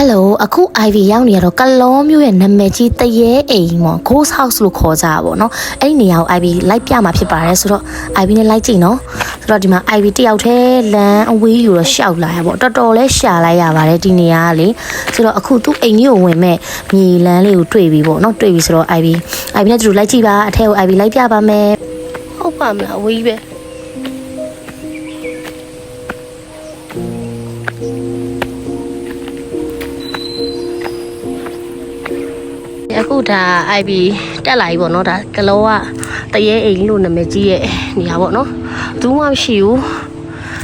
ယ်လိုအခု IV ရောက်နေရတော့ကလောမျိုးရဲ့နာမည်ကြီးတရေအိမ်ပေါ့ Ghost House လို့ခေါ်ကြတာပေါ့နော်အဲ့ဒီနေရာကို IV လိုက်ပြမှာဖြစ်ပါတယ်ဆိုတော့ IV နဲ့လိုက်ကြည့်နော်ဆိုတော့ဒီမှာ IV တယောက်တည်းလမ်းအဝေးယူတော့ရှောက်လာရပေါ့တော်တော်လေးရှာလိုက်ရပါတယ်ဒီနေရာကလေဆိုတော့အခုသူ့အိမ်ကြီးကိုဝင်မဲ့မြေလမ်းလေးကိုတွေ့ပြီပေါ့နော်တွေ့ပြီဆိုတော့ IV IV နဲ့တူလိုက်ကြည့်ပါအထက်ကို IV လိုက်ပြပါမယ်ဟုတ်ပါမလားအဝေးပဲ အခုဒါ IB တက်လာပြီပေါ့နော်ဒါကလောကတရေအိမ်လို့နာမည်ကြီးရဲ့နေရာပေါ့နော်ဘူးမှမရှိဘူး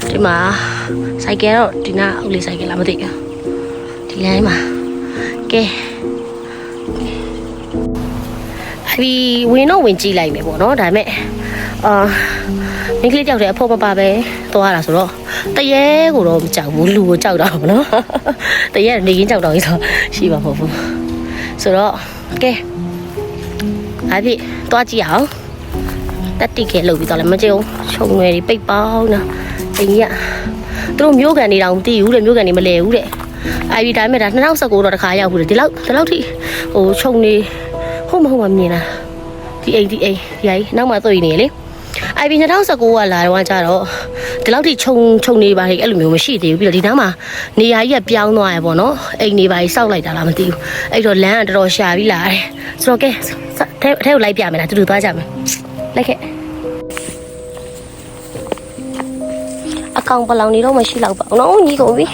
ဒီမှာစိုက်ကယ်တော့ဒီနာဦးလေးစိုက်ကယ်လားမသိဘူးဒီလမ်းမှာကဲ IB ဝင်တော့ဝင်ကြည့်လိုက်မယ်ပေါ့နော်ဒါပေမဲ့အာမင်းကလေးကြောက်တယ်အဖို့ပပပဲသွားတာဆိုတော့တရေကိုတော့မကြောက်ဘူးလူကိုကြောက်တာပေါ့နော်တရေကနေရင်ကြောက်တော့ဆိုရှိပါမဟုတ်ဘူး ဆိုတော့ကဲအဲ့ဒီတွားကြည့်အောင်တက်တိခဲလုပ်ပြီးတော့လည်းမကြည့်အောင်ခြုံငယ်တွေပိတ်ပေါင်းနော်အင်းကြီးကသူတို့မျိုးကန်နေတောင်မသိဘူးတဲ့မျိုးကန်နေမလဲဘူးတဲ့အဲ့ဒီတိုင်းမဲ့ဒါ2019တော့တခါရောက်ဘူးတဲ့ဒီလောက်ဒီလောက်ထိဟိုခြုံနေဟုတ်မဟုတ်မမြင်တာဒီအိမ်ဒီအိမ်ဒီအိမ်နောက်မှတွေ့နေလေ IB 2019ကလာတော့ကြတော့ ဒီလောက်ထိခြုံခြုံနေပါလေအဲ့လိုမျိုးမရှိသေးဘူးပြီးတော့ဒီနားမှာနေရာကြီးကပြောင်းသွားရပေါ့နော်အိမ်နေပါကြီးစောက်လိုက်တာလားမသိဘူးအဲ့တော့လမ်းကတော်တော်ရှာပြီးလာတယ်ဆိုတော့ကဲထဲထဲကိုလိုက်ပြမယ်လားတူတူသွားကြမယ်လိုက်ခဲ့အကောင်ပလောင်နေတော့မရှိတော့ပါဘူးနော်ညီကုန်ပြီ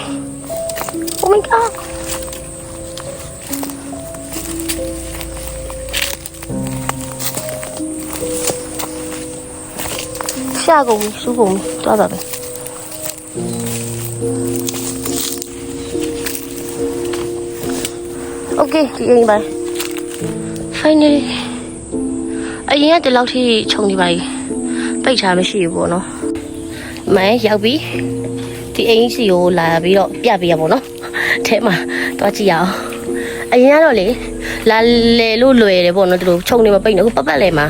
Oh my god ရှာကုန်ပြီစူးကုန်ပြီသွားပါပဲโอเคဒီအိမ်ပါ finally အရင်ကဒီလောက်ထိခြုံနေပါ යි ပိတ်ထားမရှိဘူးပေါ့နော်မဲရောက်ပြီဒီအိမ်စီကိုလာပြီးတော့ပြပေးရပါတော့ထဲမှာတွားကြည့်ရအောင်အရင်ကတော့လေလာလေလို့လွယ်တယ်ပေါ့နော်သူတို့ခြုံနေမပိတ်နေအခုပတ်ပတ်လဲမှာ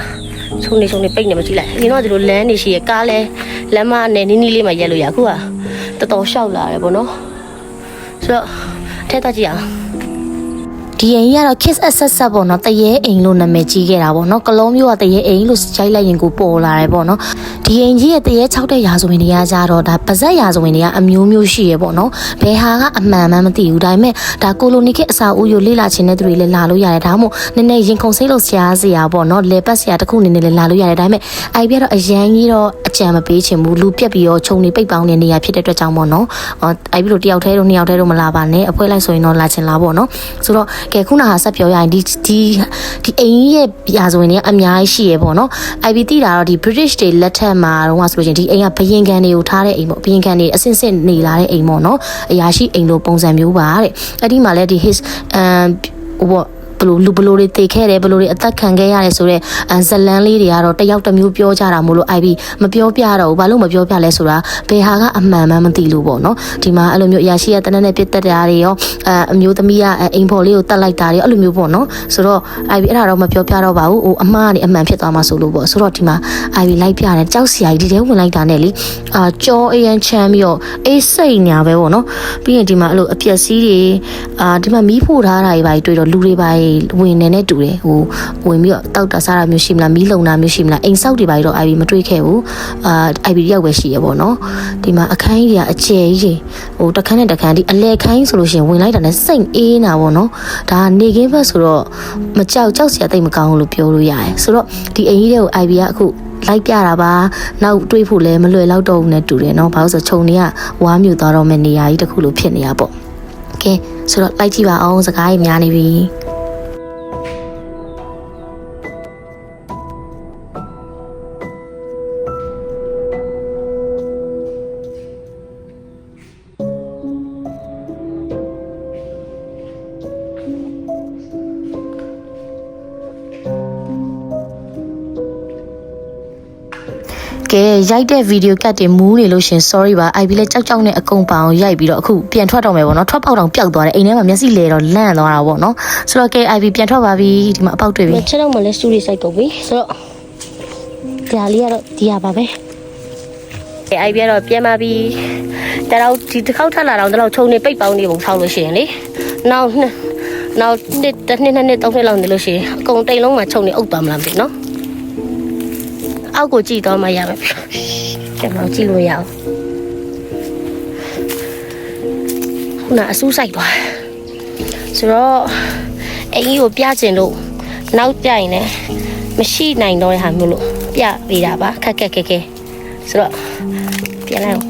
ချုံနေချုံနေပိတ်နေမကြည့်လိုက်အရင်တော့ဒီလိုလမ်းနေရှိရကားလဲလမ်းမနဲ့နီးနီးလေးမှရက်လို့ရအခုကတော်တော်ရှောက်လာတယ်ပေါ့နော်ဆိုတော့အထက်တော့ကြည့်အောင် ဒီအိမ်ကြီးကတော့ kiss access ပေါ့နော်တရေအိမ်လို့နာမည်ကြီးခဲ့တာပေါ့နော်ကလုံးမျိုးကတရေအိမ်လို့ခြိုက်လိုက်ရင်ကိုပေါ်လာတယ်ပေါ့နော်ဒီအိမ်ကြီးရဲ့တရေ6တဲ့ရာဇဝင်တွေကကြတော့ဒါပါဇက်ရာဇဝင်တွေကအမျိုးမျိုးရှိရပေါ့နော်ဘယ်ဟာကအမှန်မှန်းမသိဘူးဒါပေမဲ့ဒါကိုလိုနီခေတ်အစာအုပ်ကိုလေ့လာခြင်းတဲ့သူတွေလည်းလာလို့ရတယ်ဒါမှမဟုတ်နည်းနည်းရင်ခုန်စိတ်လို့ဆရာစရာပေါ့နော်လေပတ်ဆရာတစ်ခုအနေနဲ့လည်းလာလို့ရတယ်ဒါပေမဲ့အိုင်ပြတော့အရန်ကြီးတော့အကြံမပေးချင်ဘူးလူပြက်ပြီးတော့ခြုံနေပိတ်ပေါင်းနေနေရဖြစ်တဲ့အတွက်ကြောင့်ပေါ့နော်အော်အိုင်ပြတော့တယောက်တည်းတော့နှစ်ယောက်တည်းတော့မလာပါနဲ့အဖွဲလိုက်ဆိုရင်တော့လာချင်လားပေါ့နော်ဆိုတော့ကဲခုနကဆက်ပြောရရင်ဒီဒီဒီအိမ်ကြီးရဲ့ရာဇဝင်တွေကအများကြီးရှိရပေါ့နော်အိုင်ပြတိတာတော့ဒီ British တွေလက်ထက်မှာတော့ဆိုလို့ရှိရင်ဒီအိမ်ကဘယင်ကန်တွေကိုထားတဲ့အိမ်ပေါ့ဘယင်ကန်တွေအစင်စင်နေလာတဲ့အိမ်ပေါ့နော်အရာရှိအိမ်လိုပုံစံမျိုးပါတဲ့အဲ့ဒီမှာလည်းဒီ his အမ်ဟိုပေါ့ ဘလို့လူဘလို့တွေတေခဲ့တယ်ဘလို့တွေအသက်ခံခဲ့ရတယ်ဆိုတော့ဇလန်းလေးတွေကတော့တယောက်တစ်မျိုးပြောကြတာမို့လို့ IB မပြောပြတော့ဘူးဘာလို့မပြောပြလဲဆိုတာဘယ်ဟာကအမှန်မှန်းမသိလို့ပေါ့နော်ဒီမှာအဲ့လိုမျိုးအရာရှိရတနက်နဲ့ပြစ်တက်တာတွေရောအအမျိုးသမီးကအိမ်ဖော်လေးကိုတတ်လိုက်တာတွေအဲ့လိုမျိုးပေါ့နော်ဆိုတော့ IB အဲ့ဒါတော့မပြောပြတော့ပါဘူးဟိုအမှားကနေအမှန်ဖြစ်သွားမှာဆိုလို့ပေါ့ဆိုတော့ဒီမှာ IB လိုက်ပြတယ်ကြောက်စရာကြီးဒီထဲဝင်လိုက်တာနဲ့လေအာကြောအရန်ချမ်းပြီးတော့အေးစိတ်ညာပဲပေါ့နော်ပြီးရင်ဒီမှာအဲ့လိုအပျက်စီးတွေအာဒီမှာမီးဖို့ထားတာတွေပါတွေ့တော့လူတွေပါဝင်နေနဲ့တူတယ်ဟိုဝင်ပြီးတော့တောက်တာစားတာမျိုးရှိမလားမီးလုံတာမျိုးရှိမလားအိမ်ဆောက်တွေပါတော့ IB မတွေ့ခဲ့ဘူးအာ IB တယောက်ပဲရှိရပေါ့နော်ဒီမှာအခန်းကြီးတွေကအကျယ်ကြီးတွေဟိုတစ်ခန်းနဲ့တစ်ခန်းဒီအလဲခိုင်းဆိုလို့ရှိရင်ဝင်လိုက်တာနဲ့စိတ်အေးနာပေါ့နော်ဒါကနေခင်းဘက်ဆိုတော့မကြောက်ကြောက်စရာတိတ်မကောင်းဘူးလို့ပြောလို့ရတယ်ဆိုတော့ဒီအိမ်ကြီးတွေကို IB ကအခုလိုက်ပြတာပါနောက်တွေးဖို့လည်းမလွယ်တော့တော့ဘူးနဲ့တူတယ်เนาะဘာလို့ဆိုခြုံနေကဝါမြူသွားတော့မယ့်နေရာကြီးတစ်ခုလိုဖြစ်နေတာပေါ့ကဲဆိုတော့လိုက်ကြည့်ပါအောင်စကားကြီးများနေပြီ ကဲရိုက်တဲ့ဗီဒီယိုကတ်တွေမူးနေလို့ရှင် sorry ပါ IB လဲကြောက်ကြောက်နဲ့အကုန်ပအောင်ရိုက်ပြီးတော့အခုပြန်ထွက်တော့မယ်ပေါ့နော်ထွက်ပေါက်တောင်ပျောက်သွားတယ်အိမ်ထဲမှာမျက်စိလဲတော့လန့်သွားတာပေါ့နော်ဆိုတော့ကဲ IB ပြန်ထွက်ပါပြီဒီမှာအပေါက်တွေ့ပြီချက်တော့မလဲစတူဒီစိုက်ကုန်ပြီဆိုတော့ဒါလေးကတော့ဒီရပါပဲကအိုက်ပြတော့ပြန်มาပြီတတော့ဒီတစ်ခေါက်ထပ်လာတော့တော့ခြုံနေပိတ်ပေါင်းနေပုံဆောက်လို့ရှိရင်လေနောက်နှစ်နောက်နှစ်တစ်နှစ်နှစ်နှစ်သုံးနှစ်လောက်နေလို့ရှိရင်အကုန်တိမ်လုံးမှာခြုံနေအုပ်သွားမလားမသိဘူးနော် အောက်ကိုကြည့်တော့မှရမယ်ကဲတော့ကြည့်လို့ရအောင်ခုနအဆူးဆိုင်သွားဆိုတော့အင်ကြီးကိုပြကျင်လို့နောက်ပြရင်လည်းမရှိနိုင်တော့တဲ့ဟာမျိုးလို့ပြပေးတာပါခက်ခက်ခဲခဲဆိုတော့ပြန်လိုက်အောင်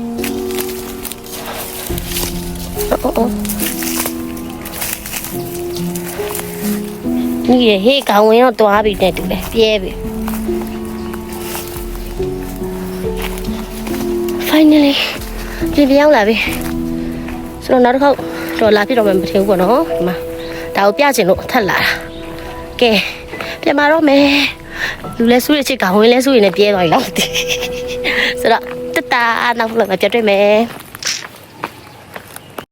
အော်အော်นี่ရဟေးကောင်ဝင်တော့တွားပြီတဲ့တူလေပြဲပြီ finally ပြင်ပြောင်းလာပြီဆိုတော့နောက်တစ်ခေါက်တော့လာပြတော့မှမထင်ဘူးပေါ့နော်ဒီမှာဒါကိုပြချင်လို့ထက်လာတာကဲပြန်มาတော့မယ်လူလဲဆူးရချစ်ကောင်ဝင်လဲဆူးရနေပြဲသွားပြီလားမသိဆိုတော့တတနောက်ဘလော့ကပြတ်တွေ့မယ်